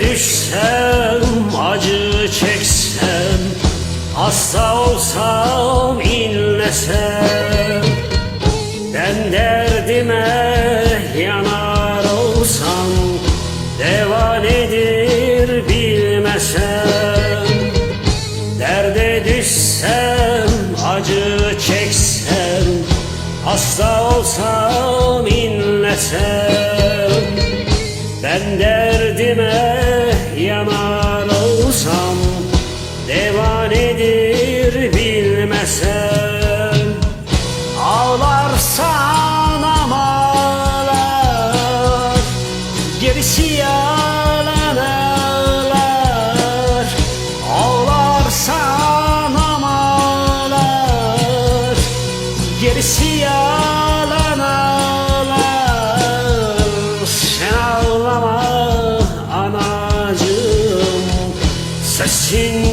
düşsem acı çeksem Hasta olsam inlesem. Ben derdime yanar olsam Deva nedir bilmesem. Derde düşsem acı çeksem Hasta olsam inlesem. Ben derdime Ağlarsan amalar Gerisi yalan ağlar Ağlarsan Gerisi yalan ağlar Sen ağlama anacığım Sesin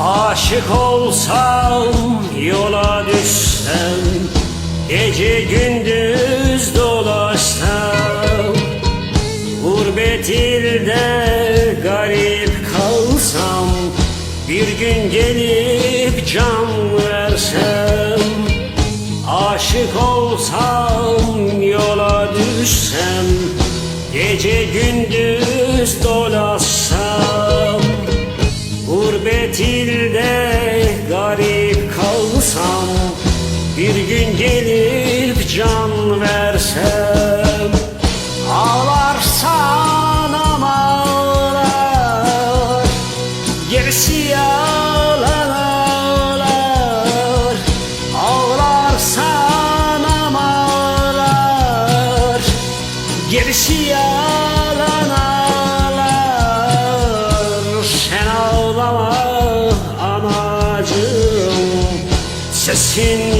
Aşık olsam yola düşsem Gece gündüz dolaşsam Gurbet ilde garip kalsam Bir gün gelip can versem Aşık olsam yola düşsem Gece gündüz dolaşsam Gurbet ilde garip kalsam Bir gün gelip can versem Ağlarsan ağlar Gerisi yalan ağlar. Ağlarsan ağlar Gerisi yalan ağlama anacığım Sesin yüreğim